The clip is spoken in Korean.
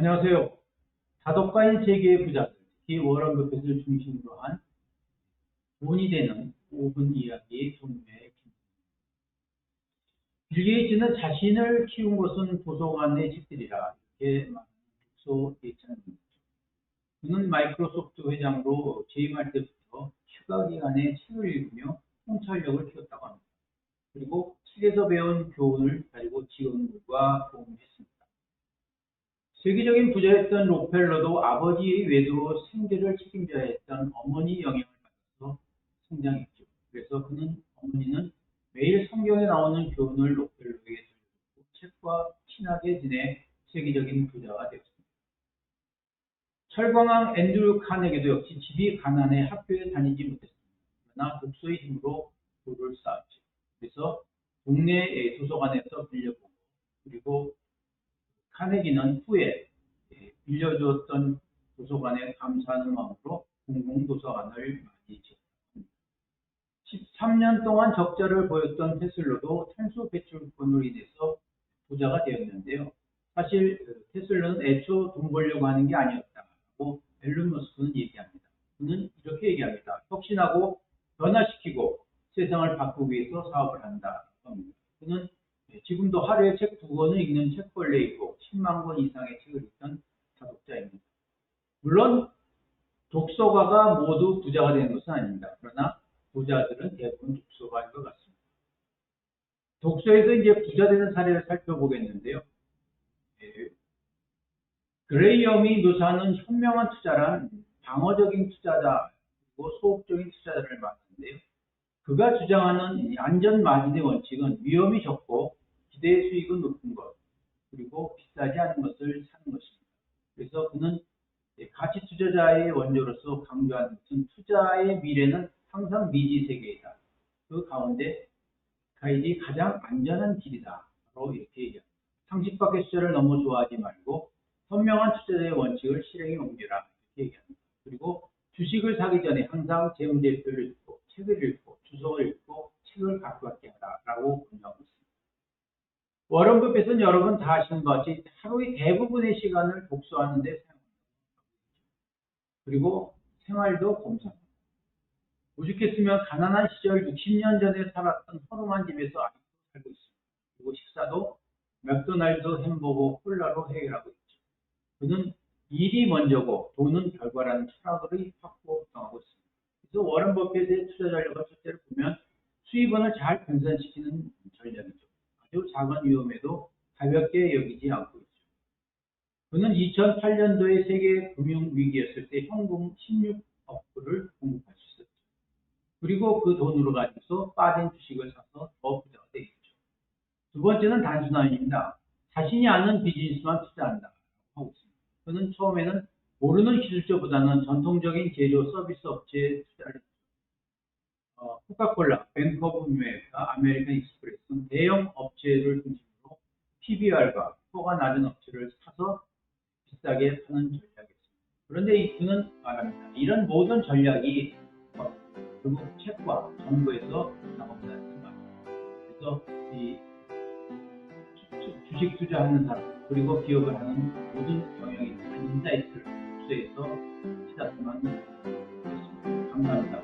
안녕하세요. 다독가인 세계의 부자들, 특히 워런 버핏을 중심으로 한 돈이 되는 5분 이야기 종류의 김. 빌 게이츠는 자신을 키운 것은 도서관의 집들이라 이렇게 독서 예찬입니다. 그는 마이크로소프트 회장으로 재임할 때부터 휴가 기간에 책을 읽으며 통찰력을 키웠다고 합니다. 그리고 책에서 배운 교훈을 가지고 직원들과 공유했습니다. 세계적인 부자였던 록펠러도 아버지의 외도로 생계를 책임져야 했던 어머니 영향을 받아서 성장했죠. 그래서 그는 어머니는 매일 성경에 나오는 교훈을 록펠러에게 들려주고 책과 친하게 지내 세계적인 부자가 되었습니다. 철광왕 앤드류 카네기도 역시 집이 가난해 학교에 다니지 못했습니다. 그러나 독서의 힘으로 부를 쌓았죠. 그래서 동네 도서관에서 빌려보고 그리고 카네기는 후에 빌려줬던 도서관에 감사하는 마음으로 공공도서관을 많이 지었습니다. 13년 동안 적자를 보였던 테슬러도 탄소 배출권으로 인해서 부자가 되었는데요. 사실 테슬러는 애초 돈 벌려고 하는 게 아니었다고 앨런 머스크는 얘기합니다. 그는 이렇게 얘기합니다. 혁신하고 변화시키고 세상을 바꾸기 위해서 사업을 한다. 그는 지금도 하루에 책 두 권을 읽는 책벌레이고 10만 권 이상의 책을 읽던 자독자입니다. 물론 독서가가 모두 부자가 되는 것은 아닙니다. 그러나 부자들은 대부분 독서가인 것 같습니다. 독서에서 이제 부자 되는 사례를 살펴보겠는데요. 예, 그레이엄이 묘사하는 현명한 투자란 방어적인 투자자 그리고 소극적인 투자자를 말하는데요. 그가 주장하는 안전 마진의 원칙은 위험이 적고 기대 수익은 높은 것 그리고 비싸지 않은 것을 사는 것입니다. 그래서 그는 가치 투자자의 원조로서 강조하는 것은 투자의 미래는 항상 미지 세계이다. 그 가운데 가이디 가장 안전한 길이다. 로 이렇게 얘기합니다. 상식 밖의 투자를 너무 좋아하지 말고 현명한 투자자의 원칙을 실행에 옮겨라. 이렇게 얘기합니다. 그리고 주식을 사기 전에 항상 재무제표를 읽고 책을 읽고 주석을 읽고 책을 갖고 갖게 하라라고 권유하고 있습니다. 워런 버핏은 여러분 다 아시는 것 같이 하루의 대부분의 시간을 독서하는 데 사용합니다. 그리고 생활도 검사합니다. 오죽했으면 가난한 시절 60년 전에 살았던 허름한 집에서 아직도 살고 있습니다. 그리고 식사도 맥도날드 햄버거 콜라로 해결하고 있죠. 그는 일이 먼저고 돈은 결과라는 철학을 확보정하고 있습니다. 그래서 워런 버핏의 투자 전략을 실제로 보면 수입원을 잘 분산시키는 작은 위험에도 가볍게 여기지 않고 있죠. 그는 2008년도에 세계 금융 위기였을 때 현금 16억 불을 공급할 수 있었죠. 그리고 그 돈으로 가지고서 빠진 주식을 사서 더 부자가 되겠죠. 두 번째는 단순함입니다. 자신이 아는 비즈니스만 투자한다 하고 있습니다. 그는 처음에는 모르는 기술자보다는 전통적인 제조 서비스 업체에 투자를 어, 코카콜라, 뱅크 오브 메이카, 아메리칸 익스프레스 등 대형 업체를 중심으로 PBR과 효가 낮은 업체를 사서 비싸게 파는 전략이었습니다. 그런데 그는 말합니다. 이런 모든 전략이 결국 책과 정부에서 나온다는 말입니다. 그래서 이 주식 투자하는 사람 그리고 기업을 하는 모든 경영이 인사이트를 수에서 시작만 했습니다. 감사합니다.